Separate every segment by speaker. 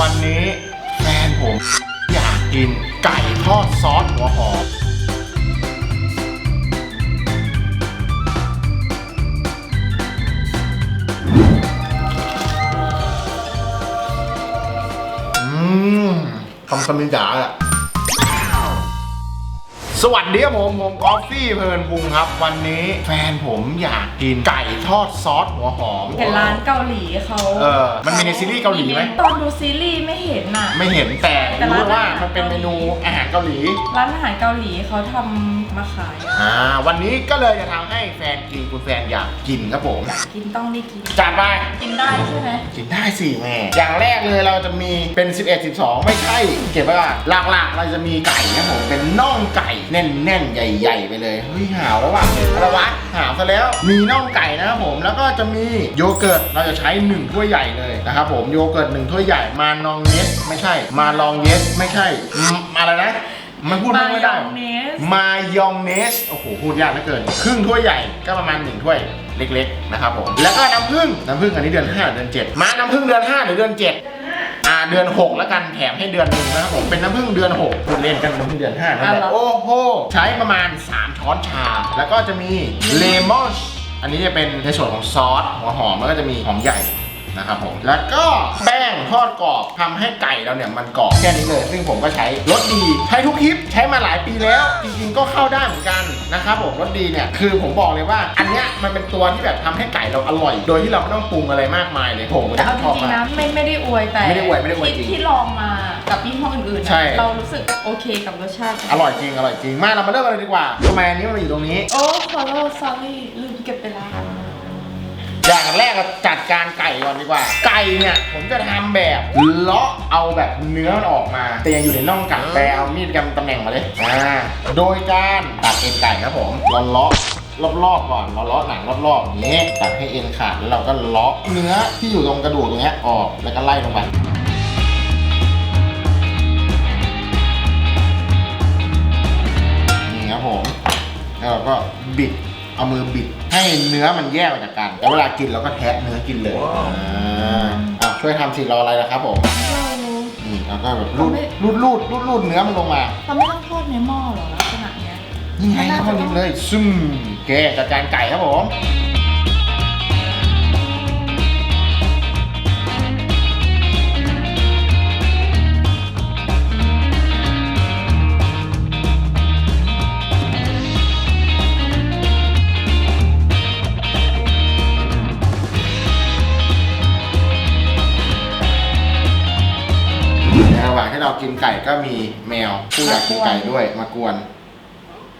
Speaker 1: วันนี้แฟนผม อยากกินไก่ทอดซอสหัวหอมอืมคำคำนิยาอะ สวัสดีครับผม ผมกอฟฟี่เพลินพุงครับ วันนี้แฟนผมอยากกินไก่ทอดซอสหัวหอม
Speaker 2: เห็นร้านเกาหลีเขา
Speaker 1: เออมันมีในซีรีส์เกาหลีไหม
Speaker 2: ตอนดูซีรีส์ไม่เห็นน่ะ
Speaker 1: ไม่เห็นแต่
Speaker 2: แต่
Speaker 1: รู้
Speaker 2: ร้าน
Speaker 1: ว่า
Speaker 2: อาหาร
Speaker 1: มันเป็นเมนูอาหารเกาหลี
Speaker 2: ร้านอาหารเกาหลีเขาทำ มาขายอะ
Speaker 1: อ่าวันนี้ก็เลยจะทำให้แฟนกินคุณแฟนอยากกินครับผม
Speaker 2: กินต้องได้กิน
Speaker 1: จัดไป
Speaker 2: กินได้ใช่ไหม
Speaker 1: กินได้สิแม่ อย่างแรกเลยเราจะมีเป็น 11 12 ไม่ใช่ เก็บไว้ก่อนหลักๆ เราจะมีไก่นะผม เป็นน่องไก่แน่นๆ ใหญ่ๆ ไปเลย เฮ้ยหาวแล้วว่ะอะไรวะหาวซะแล้ว มีน่องไก่นะครับผม แล้วก็จะมีโยเกิร์ต เราจะใช้1ถ้วยใหญ่เลยนะครับผม โยเกิร์ต1ถ้วยใหญ่ มานองเนสไม่ใช่ มาลองเยสไม่ใช่อืมอะไรนะ มันพูดไม่ได้
Speaker 2: มายองเนส
Speaker 1: มายองเนส โอ้โห พูดยากเหลือเกิน ครึ่งถ้วยใหญ่ก็ประมาณ1ถ้วยเล็กๆนะครับผม แล้วก็น้ำผึ้ง น้ำผึ้งอันนี้เดือน5เดือน7มาน้ำผึ้งเดือน 5 หรือเดือน 7 อ่าเดือน 6 แล้วกันแถมให้เดือนหนึ่งนะครับผมเป็นน้ำผึ้งเดือน6พูดเล่นกันน้ำผึ้งเดือน5นั่นแหละ
Speaker 2: อะเหรอ
Speaker 1: โอ้โหใช้ประมาณ 3 ช้อนชา แล้วก็จะมีเลมอนอันนี้จะเป็นในส่วนของซอสหัวหอมแล้วก็จะมีหอมใหญ่ นะครับผม แล้วก็แป้งทอดกรอบทำให้ไก่เราเนี่ยมันกรอบแค่นี้เลย ซึ่งผมก็ใช้รสดี ใช้ทุกคลิปใช้มาหลายปีแล้ว จริงๆก็เข้าได้เหมือนกันนะครับผมรสดีเนี่ยคือผมบอกเลยว่า อันเนี้ยมันเป็นตัวที่แบบทำให้ไก่เราอร่อย โดยที่เราไม่ต้องปรุงอะไรมากมายเลยผมก็
Speaker 2: แต่เอาจ
Speaker 1: ชอบ
Speaker 2: ริงๆ
Speaker 1: มา
Speaker 2: นะ
Speaker 1: ก
Speaker 2: ไม่ไม่ได้อวยแต่
Speaker 1: ไม่ได้อวยไม่ได้อวยจริง
Speaker 2: ที่ที่ลองมากับยี่ห้ออื่นๆนะ
Speaker 1: ใช่
Speaker 2: เรารู้สึกโอเคกับรสชาติ
Speaker 1: อร่อยจริงอร่อยจริงมาเรามาเริ่มกันเลยดีกว่าทำไมอันนี้มันมาอยู่ตรงนี้
Speaker 2: โอ้ขอโทษ sorry ลืมเก็บไปแล้ว
Speaker 1: อย่างแรกเราจัดการไก่ก่อนดีกว่า ไก่เนี่ยผมจะทำแบบเลาะเอาแบบเนื้อมันออกมา แต่ยังอยู่ในน่องไก่แต่เอามีดกำตำแหน่งมาเลยอ่าโดยการตัดเอ็นไก่ครับผมเราเลาะรอบๆก่อนเราเลาะหนังรอบๆอย่างนี้ตัดให้เอ็นขาดแล้วเราก็เลาะเนื้อที่อยู่ตรงกระดูกตรงเนี้ยออกแล้วก็ไล่ลงไป นี่ครับผม แล้วเราก็บิด เอามือบิดให้เนื้อมันแยกออกจากกัน แล้วเวลากินเราก็แทะเนื้อกินเลย อ่าอะช่วยทำสิรออะไรนะครับผมนี่แล้วก็แบบรูดรูดรูดรูดรูดเนื้อมันลงมา
Speaker 2: เราไม่ต้องทอดในหม้อหรอลักษณะเนี้ย
Speaker 1: นี่ไงครับนี้เลย ซึมโอเคจัดการไก่ครับผม ไก่ก็มีแมวผู้อยากกินไก่ด้วยมากวน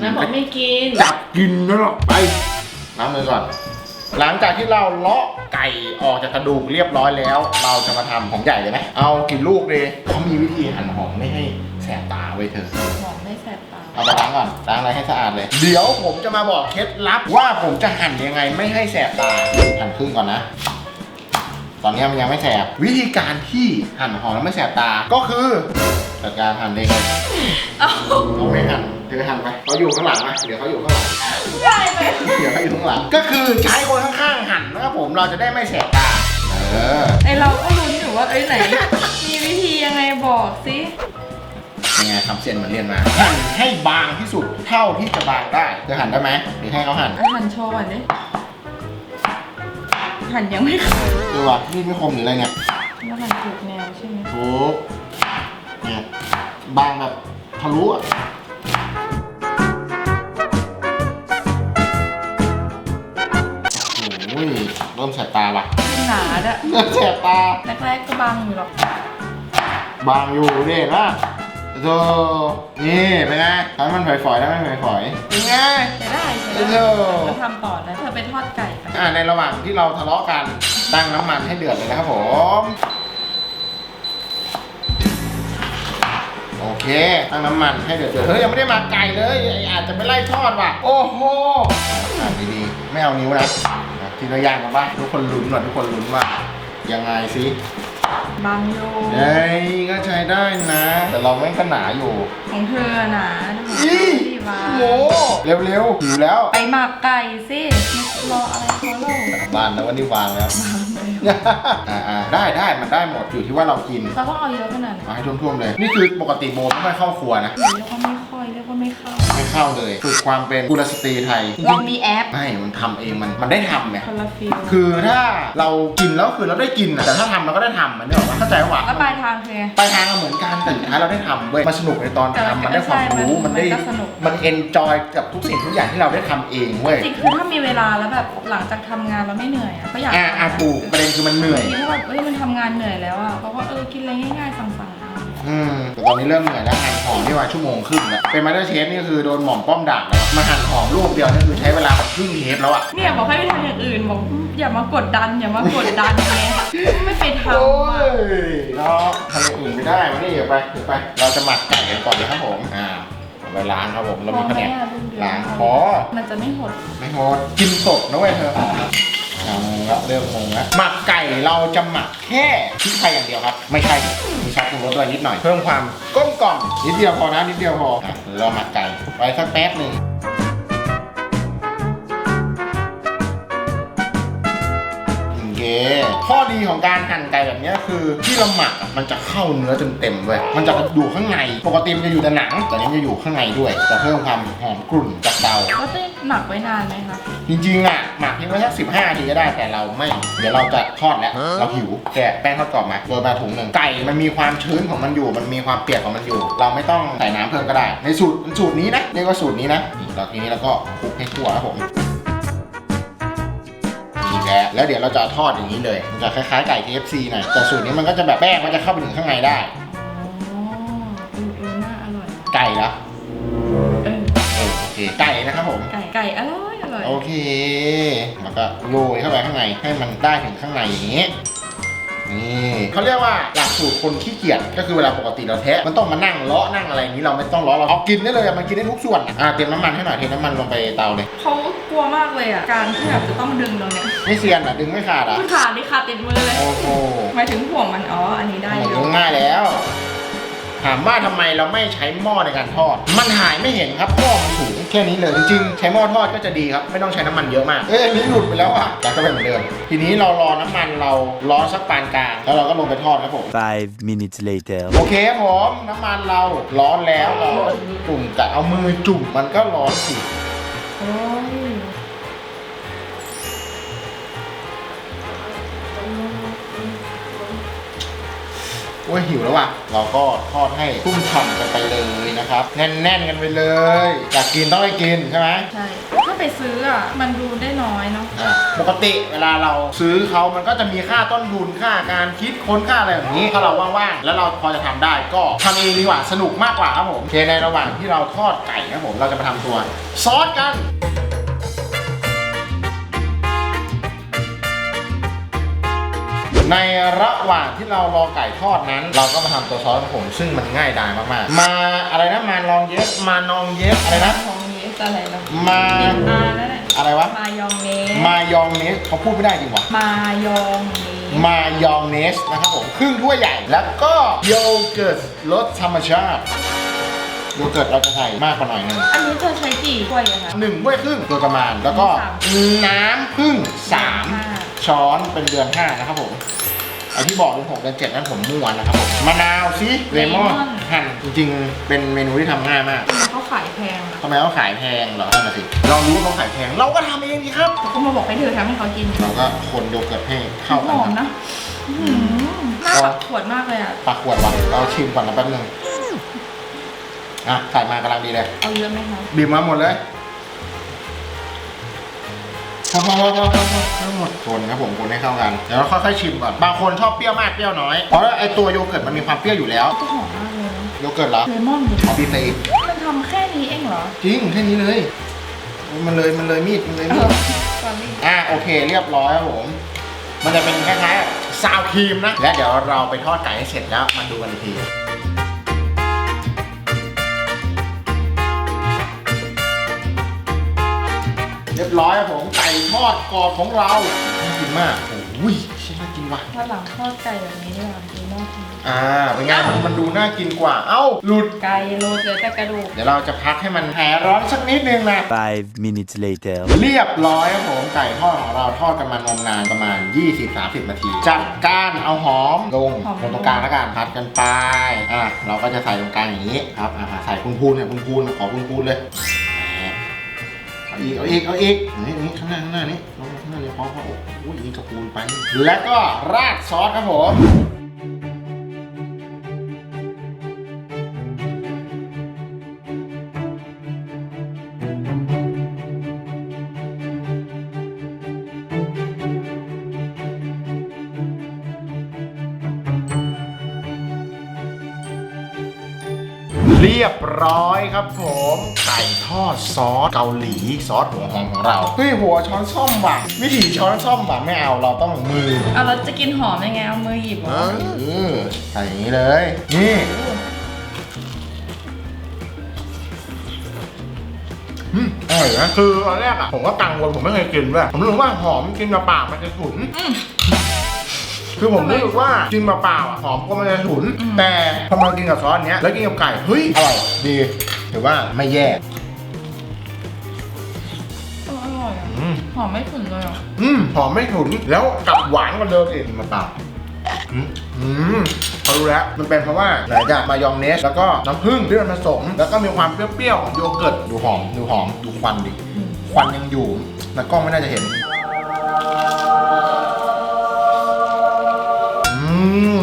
Speaker 2: แล้วบอกไม่กิน
Speaker 1: จับกินนะหรอกไปล้างมือก่อน หลังจากที่เราเลาะไก่ออกจากกระดูกเรียบร้อยแล้ว เราจะมาทำหอมใหญ่เลยไหมเอากี่ลูกดีเขามีวิธีหั่นหอมไม่ให้แสบตาไว้เธอ
Speaker 2: หอมไม่แสบตา
Speaker 1: เอาไปล้างก่อนล้างอะไรให้สะอาดเลย เดี๋ยวผมจะมาบอกเคล็ดลับว่าผมจะหั่นยังไงไม่ให้แสบตาหั่นครึ่งก่อนนะ ตอนนี้มันยังไม่แสบ วิธีการที่หั่นหอมแล้วไม่แสบตา ก็คือจัดการหั่นเองเลย
Speaker 2: เอ้า
Speaker 1: เอาไม่หั่นเธอหั่นไปเขาอยู่ข้างหลังนะเดี๋ยวเขาอยู่ข้างหลัง
Speaker 2: ง่ายไป
Speaker 1: เดี๋ยวเขาอยู่ข้างหลัง ก็คือใช้คนข้างๆหั่นนะครับผม เราจะได้ไม่แสบตา เออ
Speaker 2: ไอเราก็รู้อยู่ว่าเอ้ยไหน มีวิธียังไงบอกสิ
Speaker 1: ยังไงทำเส้นเหมือนเรียนมาหั่นให้บางที่สุดเท่าที่จะบางได้เธอหั่นได้ไหมหรือให้เขาหั่น
Speaker 2: อะหั่นโชว์ก่อนดิ หั่นยังไม่ขาด
Speaker 1: ดูว่านี่ไม่คมหรืออะไรเนี่ย
Speaker 2: แล้วหั่นถูกแนวใช่ไหม
Speaker 1: ถูกเนี่ยบางแบบทะลุอะโอ้ยเริ่มแสบตาว่ะ
Speaker 2: หนาดะ
Speaker 1: เริ่มแสบตา
Speaker 2: แรกๆก็บางอยู่หรอก
Speaker 1: บางอยู่ดิเห็นป่ะโธ่นี่เป็นไงทำให้มันฝอยๆแล้วไม่ฝอยๆเป็นไง
Speaker 2: ใช้ได้ใช้
Speaker 1: โอ้
Speaker 2: ได้
Speaker 1: โห
Speaker 2: เราทำต่อนะเธอไปทอดไก่ไป
Speaker 1: อ่าในระหว่างที่เราทะเลาะกันตั้งน้ำมันให้เดือดเลยนะครับผม โอเค ตั้งน้ำมันให้เดือดเฮ้ยยังไม่ได้มาไก่เลยอาจจะไม่ไล่ทอดว่ะ โอ้โหอ่าดีๆไม่เอานิ้วนะทีละอย่างกันป่ะทุกคนลุ้นว่ะทุกคนลุ้นว่ายังไงสิ
Speaker 2: บางอยู่
Speaker 1: เฮ้ยก็ใช้ได้นะ แต่เราไม่ก็หนาอยู่
Speaker 2: ของเธอหนา
Speaker 1: อี
Speaker 2: ดีบา
Speaker 1: โหเร็วๆหิวแล้ว
Speaker 2: ไปหมักไก่สิรออะไรเขาเล่าก
Speaker 1: ลับบ้านแล้ววันนี้วางแล้ว
Speaker 2: บางเลย
Speaker 1: อ่าอ่าได้ได้มันได้หมดอยู่ที่ว่าเรากิน
Speaker 2: เราต้องเอาเยอะขนาดไหน
Speaker 1: เอาให้ท่วมๆเลย นี่คือปกติโบไม่ค่อยเข้าครัวนะ
Speaker 2: เรียกว่าไม่ค่อย เรียกว่าไม่เข้า
Speaker 1: ไม่เข้าเลยฝึกความเป็นกุลสตรีไทย
Speaker 2: เรามีแอป
Speaker 1: ไม่มันทำเองมันมันได้ทำไง
Speaker 2: คนละฟิล
Speaker 1: คือถ้าเรากินแล้วคือเราได้กินอะแต่ถ้าทำเราก็ได้ทำมันเนี่ยหรอกว่าเข้าใจว่า
Speaker 2: แล้วปลายทางคือไง
Speaker 1: ปลายทางก็เหมือนกันแต่สุดท้ายเราได้ทำเว้ยมันสนุกในตอน
Speaker 2: แต่มัน
Speaker 1: ทำมันได้ความรู้
Speaker 2: ใช่มั
Speaker 1: มันนได้
Speaker 2: มันก็สนุก
Speaker 1: มันเอนจอยกับทุกสิ่งทุกอย่างที่เราได้ทำเองเว้ย
Speaker 2: จริงคือถ้ามีเวลาแล้วแบบหลังจากทำงานเราไม่เหนื่อยอะก็อยาก
Speaker 1: อ่าอ่าถูกประเด็นคือมันเหนื่อย
Speaker 2: ทีนี้ถ้าแบบเอ้ยมันทำงานเหนื่อยแล้วอะเราก็เออกินอะไรง่ายๆสั่งๆเอา
Speaker 1: อืมแต่ตอนนี้เริ่มเหนื่อยแล้วหั่นหอมนี่ว่าชั่วโมงครึ่งแล้วเป็นมาสเตอร์เชฟนี่คือโดนหม่อมป้อมด่าแล้วมาหั่นหอมลูกเดียวนี่คือใช้เวลาแบบครึ่งเทปแล้วอะ
Speaker 2: เนี่ยบอกให้ไปทำอย่างอื่นบอกอย่ามากดดันอย่ามากดดันไงไม่ไปทำ
Speaker 1: โอ้
Speaker 2: อะ
Speaker 1: ยเราทำอย่างอื่นไม่ได้มานี่เดี๋ยวไปเดี๋ยวไป เราจะหมักไก่กันก่อนเลยครับผมอ่าเอาไปล้างครับผมเรามีแผนก
Speaker 2: อะลูกเดียว
Speaker 1: ล้างพอ
Speaker 2: มันจะไม่หด
Speaker 1: ไม่โหดกินสดนะเว้ยเธอ เอาละเริ่มงงแล้วหมักไก่เราจะหมักแค่พริกไทยอย่างเดียวครับ ไม่ใช่มีซอสปรุงรสด้วยนิดหน่อย เพิ่มความกลมกล่อมนิดเดียวพอนะนิดเดียวพออะเดี๋ยวเราหมักไก่ไว้สักแป๊บหนึ่ง ข้อดีของการหั่นไก่แบบเนี้ยคือที่เราหมักอะมันจะเข้าเนื้อเต็มๆเว้ยมันจะอยู่ข้างใน ปกติมันจะอยู่แต่หนัง แต่อันนี้มันจะอยู่ข้างในด้วย จะเพิ่มความหอมกรุ่นจากเตา
Speaker 2: ก็จะหมักไว้นานไหมคะ
Speaker 1: จริงๆอะหมักทิ้งไว้สักสิบห้านาทีก็ได้แต่เราไม่ เดี๋ยวเราจะทอดแล้วเราหิวแกะแป้งทอดกรอบมาโรยมาถุงหนึ่งไก่มันมีความชื้นของมันอยู่ มันมีความเปียกของมันอยู่ เราไม่ต้องใส่น้ำเพิ่มก็ได้ ในสูตรสูตรนี้นะเรียกว่าสูตรนี้นะนี่เราทีนี้เราก็คลุกให้ทั่วนะผมนี่ แหละแล้วเดี๋ยวเราจะทอดอย่างนี้เลยมันจะคล้ายๆไก่ KFC หน่อยแต่สูตรนี้มันก็จะแบบแป้งมันจะเข้าไปถึงข้างในได้
Speaker 2: อ๋อเออเออน่าอร่อย
Speaker 1: ไก่ละ
Speaker 2: เออ
Speaker 1: เออโอเคไก่นะครับผม
Speaker 2: ไก่ ไก่อร่อย อร่อย
Speaker 1: โอเค แล้วก็โรยเข้าไปข้างในให้มันได้ถึงข้างในอย่างนี้ นี่เขาเรียกว่าหลักสูตรคนขี้เกียจก็คือเวลาปกติเราแทะมันต้องมานั่งเลาะนั่งอะไรอย่างนี้เราไม่ต้องเลาะเราเอากินได้เลยอะมันกินได้ทุกส่วนอะอะเตรียมน้ำมันให้หน่อยเทน้ำมันลงไปเตาเลย
Speaker 2: เขากลัวมากเลยอะ การที่แบบจะต้องดึงตรงเนี้ย
Speaker 1: ไม่เซียนอะดึงไม่ขาดอะ
Speaker 2: คือขาดดิขาดติดมือเลย
Speaker 1: โอ้โห
Speaker 2: หมายถึงห่วงมันอ๋ออันนี้ได้
Speaker 1: มัน
Speaker 2: อยู่
Speaker 1: ดึงง่ายแล้ว ถามว่าทำไมเราไม่ใช้หม้อในการทอด มันหายไม่เห็นครับหม้อมันสูงแค่นี้เลยจริงๆใช้หม้อทอดก็จะดีครับ ไม่ต้องใช้น้ำมันเยอะมาก เอ้ยอันนี้หลุดไปแล้วอะแต่ก็เป็นเหมือนเดิม ทีนี้เรารอน้ำมันเราร้อนสักปานกลาง แล้วเราก็ลงไปทอดครับผม
Speaker 3: Five minutes later.
Speaker 1: โอเคครับผมน้ำมันเราร้อนแล้วเราก็จุ่มแต่เอามือจุ่มมันก็ร้อนสิ
Speaker 2: โอ้ย
Speaker 1: โอ้ยหิวแล้วว่ะ เราก็ทอดให้ทุ่มฉ่ำกันไปเลยนะครับ แน่นๆกันไปเลย อยากกินต้องได้กินใช่ไหม
Speaker 2: ใช่ ถ้าไปซื้ออะ มันดูได้น้อยเนาะ
Speaker 1: อะปกติเวลาเราซื้อเขามันก็จะมีค่าต้นทุนค่าการคิดค้นค่าอะไรแบบนี้ ถ้าเราว่างๆ แล้วเราพอจะทำได้ก็ทำเองดีกว่า สนุกมากกว่าครับผมโอเคในระหว่างที่เราทอดไก่ครับผม เราจะมาทำตัวซอสกัน ในระหว่างที่เรารอไก่ทอดนั้น เราก็มาทำตัวซอสของผมซึ่งมันง่ายดายมากๆ มาอะไรนะมาลองเยสมานองเยสอะไรนะ
Speaker 2: ของเนสอะไรเนาะ
Speaker 1: มา
Speaker 2: เนสอาแล้วแหละ
Speaker 1: อะไรวะ
Speaker 2: มายองเนส
Speaker 1: มายองเนสเขาพูดไม่ได้จริงวะ
Speaker 2: มายองเนส
Speaker 1: มายองเนสนะครับผมครึ่งถ้วยใหญ่ แล้วก็โยเกิร์ตรสธรรมชาติโยเกิร์ตเราจะใส่มากกว่าหน่อยหนึง
Speaker 2: อันนี้เธอใช้กี่ถ้วยอะคะ
Speaker 1: หนึ่งถ้วยครึ่งโดยประมาณ แล้วก็
Speaker 2: สาม
Speaker 1: น้ำพึ่งสาม
Speaker 2: ห้า
Speaker 1: ช้อนเป็นเดือนห้านะครับผม ไอที่บอกเดือนหกเดือนเจ็ดนั้นผมมั่วนะครับผมมะนาวสิเลมอนหั่นจริงๆ เป็นเมนูที่ทำง่ายมาก
Speaker 2: ทำไมเขาขายแพงอะ
Speaker 1: ทำไมเขาขายแพงเหรอนั่นน่ะสิเรารู้ว่าเขาขายแพง เราก็ทำเองดีครับ
Speaker 2: เขาก็มาบอกให้เธอทำให้เขากิน
Speaker 1: เราก็คนโยเกิร์ตให้เข้า
Speaker 2: ห
Speaker 1: กัน
Speaker 2: อม
Speaker 1: ครับ
Speaker 2: นะอื้อหือหน้าปักขวดมากเลยอะ
Speaker 1: ปากขวดว่ะเราชิมก่อนนะแป๊บนึงอะใส่มากำลังดีเลย
Speaker 2: เอาเยอะไหมคะ
Speaker 1: บีบมาหมดเลย พอพอพอพอพอพอทั้งหมดคนครับผมคนให้เข้ากันเดี๋ยวเราค่อยๆชิมก่อนบางคนชอบเปรี้ยวมากเปรี้ยวน้อยเพราะว่าไอตัวโยเกิร์ตมันมีความเปรี้ยวอยู่แล้ว
Speaker 2: ก็หอมมากเลยนะ
Speaker 1: โยเกิร์ตเหรอ
Speaker 2: เลมอน
Speaker 1: ขอบีบใส่อีก
Speaker 2: มันทำแค่นี้เองเหรอ
Speaker 1: จริงแค่นี้เลยมันเลยมันเลยมีดมันเลยมีด
Speaker 2: ตอนนี้
Speaker 1: อะโอเค เรียบร้อยครับผม มันจะเป็นคล้ายๆซาวครีมนะ และเดี๋ยวเราไปทอดไก่ให้เสร็จแล้วมาดูกันอีกที เรียบร้อยครับผมไก่ทอดกรอบของเราน่ากินมากโอ้ยชิ้นน่ากินว่ะ
Speaker 2: ถ้าหลังทอดไก่แบบนี้ดีกว่าดูน่ากิน
Speaker 1: อ่าเป็นไงมันมันดูน่ากินกว่า เอ้าหลุด
Speaker 2: ไก่โรยเหลือแต่กระดูก
Speaker 1: เดี๋ยวเราจะพักให้มันหายร้อนสักนิดนึงนะ
Speaker 3: Five minutes later.
Speaker 1: เรียบร้อยครับผมไก่ทอดของเราทอดกันมานมนานประมาณ 20-30 นาที จัดการเอาหอมลง
Speaker 2: หอม
Speaker 1: ลงตรงกลางแล้วกันพัดกันไปอะเราก็จะใส่ตรงกลางอย่างนี้ครับอะใส่พูนๆเนี่ยพูนๆขอพูนๆเลยเอาอีกเอาอีกเอาอีกนี่นี่ข้างหน้าข้างหน้านี่ข้างหน้าเลยพอพอโอ้ยนี่กระปูนไป แล้วก็ราดซอสครับผม เรียบร้อยครับผมไก่ทอดซอสเกาหลีซอสหัวหอมของเราเฮ้ยหัวช้อนส้อมว่ะวิธีช้อนส้อมว่ะไม่เอาเราต้องมือ
Speaker 2: เอาเราจะกินหอมยังไงเอามือหยิบเหร
Speaker 1: เอ
Speaker 2: อ
Speaker 1: อใส่อย่างนี้เลย นี่อืมอร่อยนะคือตอนแรกอะผมก็กังวลผมไม่เคยกินด้วยผมรู้ว่าหอมกินเปล่าๆมันจะฉุน
Speaker 2: อืม
Speaker 1: คือผมรู้สึกว่ากินเปล่าๆอะหอมก็มันจะฉุน
Speaker 2: อืม
Speaker 1: แต่พอมากินกับซอสเนี้ยแล้วกินกับไก่เฮ้ยอร่อยดีถือว่าไม่แย่
Speaker 2: เอออร่อยอะ
Speaker 1: อืม
Speaker 2: หอมไม่ฉุนเลยอะ
Speaker 1: อืมหอมไม่ฉุนแล้วกลับหวานกว่าเดิมอีกมาเปล่าอืมอืมเขารู้แล้วมันเป็นเพราะว่าไหนจะมายองเนส แล้วก็น้ำผึ้งที่มันผสม แล้วก็มีความเปรี้ยวๆของโยเกิร์ตดูหอมดูหอมดูควันดิ
Speaker 2: อืม
Speaker 1: ควันยังอยู่แต่กล้องไม่น่าจะเห็น ม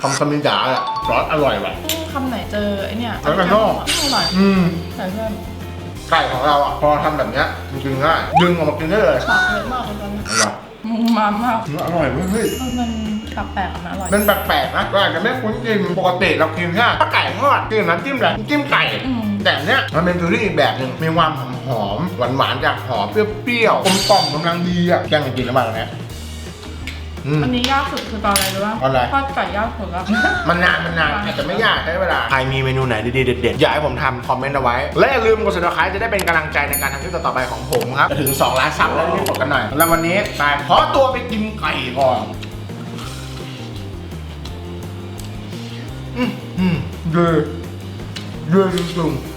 Speaker 1: ทำคำนิจ๋าอะซอสอร่อยว่ะ
Speaker 2: อืมคำไหนเจอไอเนี่ย
Speaker 1: แล้วก็นอก
Speaker 2: อร่อย
Speaker 1: อืม
Speaker 2: ใส่เพิ่ม
Speaker 1: ไก่ของเราอะ พอทำแบบเนี้ยจริงๆง่ายดึงออกมากินได้เลย
Speaker 2: ปากเยอะมากเลยตอนนี้
Speaker 1: อร่อย
Speaker 2: มุมมามาก
Speaker 1: อร่อยเว้ยเฮ้ย
Speaker 2: เออมันแปลกๆอะนะอร่อย
Speaker 1: มันแปลกๆนะเราอาจจะไม่คุ้นกินปกติเรากินแค่ถ้าไก่ทอดกินกับน้ำจิ้มอะไรน้ำจิ้มไก่
Speaker 2: อืม
Speaker 1: แต่เนี้ยมันเป็นฟิลลิ่งอีกแบบหนึ่งมีความหอมๆหวานๆจากหอมเปรี้ยวๆกลมกล่อมกำลังดีอะแย่งกันกินแล้วมาแล้วเนี่ย อืม
Speaker 2: อันนี้ยากสุดคือตอนอะไรรู้ป่ะ
Speaker 1: ตอนอะไร
Speaker 2: ทอดไก่ยากสุดแล้ว
Speaker 1: มันนานมันนานอาจจะไม่ยากใช้เวลา ใครมีเมนูไหนดีๆเด็ดๆ อยากให้ผมทำคอมเมนต์เอาไว้ และอย่าลืมกด subscribe จะได้เป็นกำลังใจในการทำคลิปต่อๆไปของผมครับจะถึง2ล้านซับแล้วรีบกดกันหน่อย แล้ววันนี้ตายขอตัวไปกินไก่ก่อนอืมอืมเดือดเดือดจริงๆ